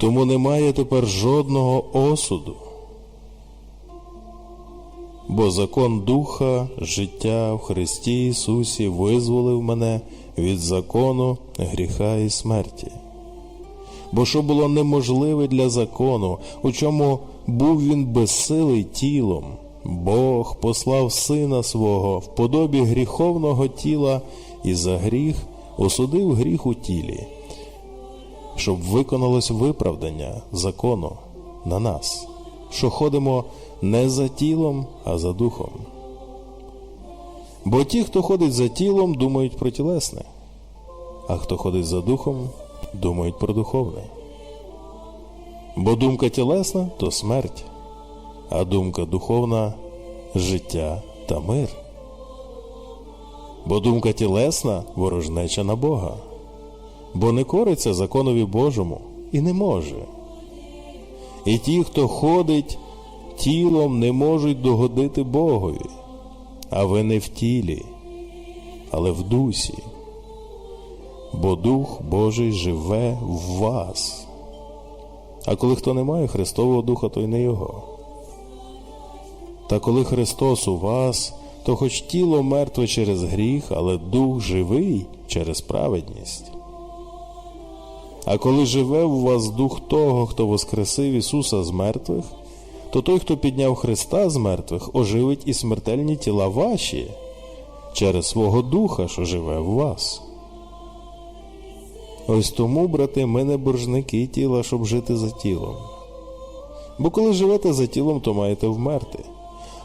Тому немає тепер жодного осуду. Бо закон Духа, життя в Христі Ісусі визволив мене від закону гріха і смерті. Бо що було неможливе для закону, у чому був він безсилий тілом, Бог послав Сина свого в подобі гріховного тіла і за гріх осудив гріх у тілі, щоб виконалось виправдання закону на нас, що ходимо не за тілом, а за духом. Бо ті, хто ходить за тілом, думають про тілесне, а хто ходить за духом, думають про духовне. Бо думка тілесна то смерть, а думка духовна життя та мир. Бо думка тілесна ворожнеча на Бога, бо не кориться законові Божому і не може. І ті, хто ходить тілом, не можуть догодити Богові, а ви не в тілі, але в дусі, бо Дух Божий живе в вас. А коли хто не має Христового Духа, то й не Його. Та коли Христос у вас, то хоч тіло мертве через гріх, але дух живий через праведність. А коли живе у вас дух того, хто воскресив Ісуса з мертвих, то той, хто підняв Христа з мертвих, оживить і смертельні тіла ваші через свого Духа, що живе в вас. Ось тому, брати, ми не боржники тіла, щоб жити за тілом. Бо коли живете за тілом, то маєте вмерти.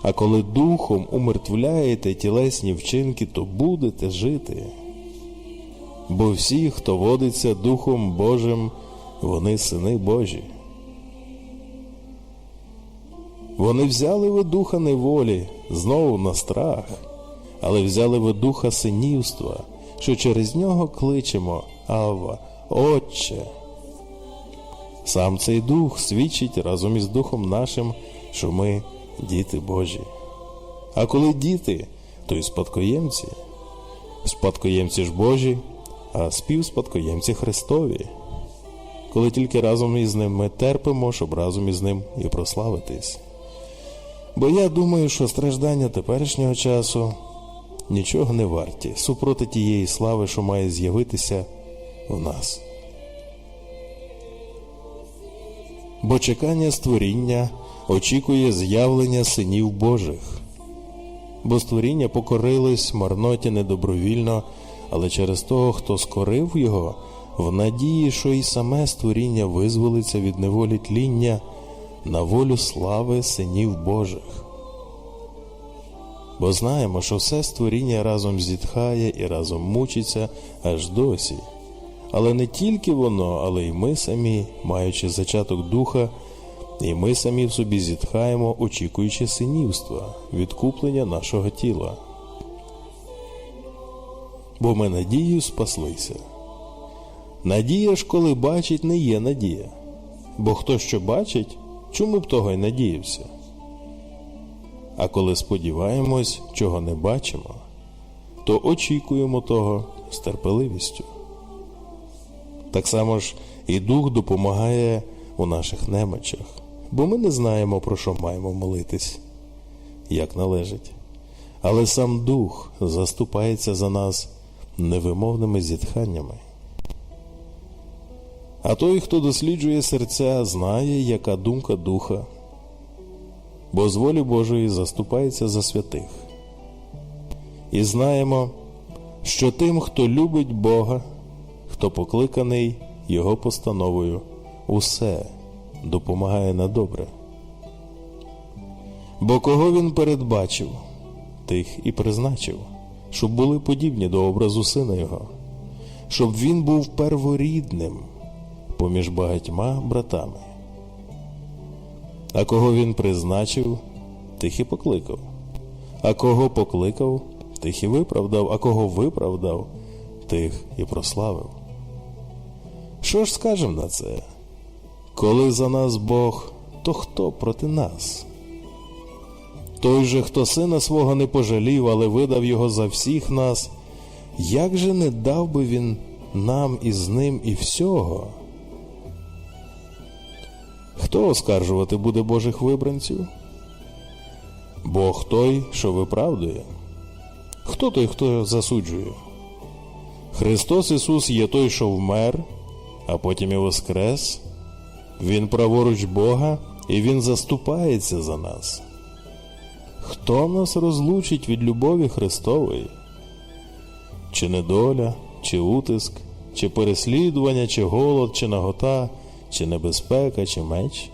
А коли духом умертвляєте тілесні вчинки, то будете жити. Бо всі, хто водиться Духом Божим, вони сини Божі. Вони взяли ви духа неволі, знову на страх, але взяли ви духа синівства, що через нього кличемо Авва, Отче. Сам цей дух свідчить разом із Духом нашим, що ми діти Божі. А коли діти, то й спадкоємці. Спадкоємці ж Божі, а співспадкоємці Христові. Коли тільки разом із ним ми терпимо, щоб разом із ним і прославитись. Бо я думаю, що страждання теперішнього часу нічого не варті супроти тієї слави, що має з'явитися у нас. Бо чекання створіння очікує з'явлення синів Божих. Бо створіння покорилось марноті недобровільно, але через того, хто скорив його, в надії, що і саме створіння визволиться від неволі тління на волю слави синів Божих. Бо знаємо, що все створіння разом зітхає і разом мучиться аж досі. Але не тільки воно, але й ми самі, маючи зачаток духа, і ми самі в собі зітхаємо, очікуючи синівства, відкуплення нашого тіла. Бо ми надією спаслися. Надія ж, коли бачить, не є надія. Бо хто що бачить, чому б того й надіявся? А коли сподіваємось, чого не бачимо, то очікуємо того з терпеливістю. Так само ж і Дух допомагає у наших немочах, бо ми не знаємо, про що маємо молитись, як належить. Але сам Дух заступається за нас невимовними зітханнями. А той, хто досліджує серця, знає, яка думка духа, бо з волі Божої заступається за святих. І знаємо, що тим, хто любить Бога, хто покликаний Його постановою, усе допомагає на добре. Бо кого він передбачив, тих і призначив, щоб були подібні до образу сина Його, щоб він був перворідним поміж багатьма братами. А кого він призначив, тих і покликав, а кого покликав, тих і виправдав, а кого виправдав, тих і прославив. Що ж скажем на це? Коли за нас Бог, то хто проти нас? Той же, хто сина свого не пожалів, але видав його за всіх нас, як же не дав би він нам із ним і всього? Хто оскаржувати буде Божих вибранців? Бог той, що виправдує. Хто той, хто засуджує? Христос Ісус є той, що вмер, а потім і воскрес. Він праворуч Бога, і Він заступається за нас. Хто нас розлучить від любові Христової? Чи недоля, чи утиск, чи переслідування, чи голод, чи нагота, чи небезпека, чи меч?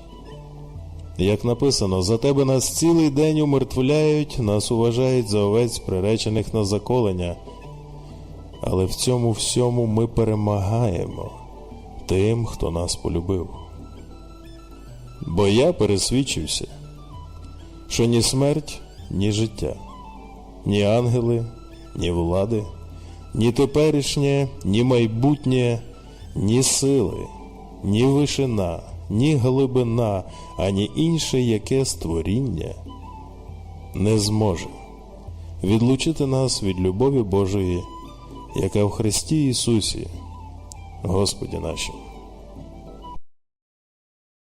Як написано, за тебе нас цілий день умертвляють, нас уважають за овець, приречених на заколення. Але в цьому всьому ми перемагаємо тим, хто нас полюбив. Бо я пересвідчився, що ні смерть, ні життя, ні ангели, ні влади, ні теперішнє, ні майбутнє, ні сили, ні вишина, ні глибина, ані інше яке створіння не зможе відлучити нас від любові Божої, яка в Христі Ісусі, Господі нашому.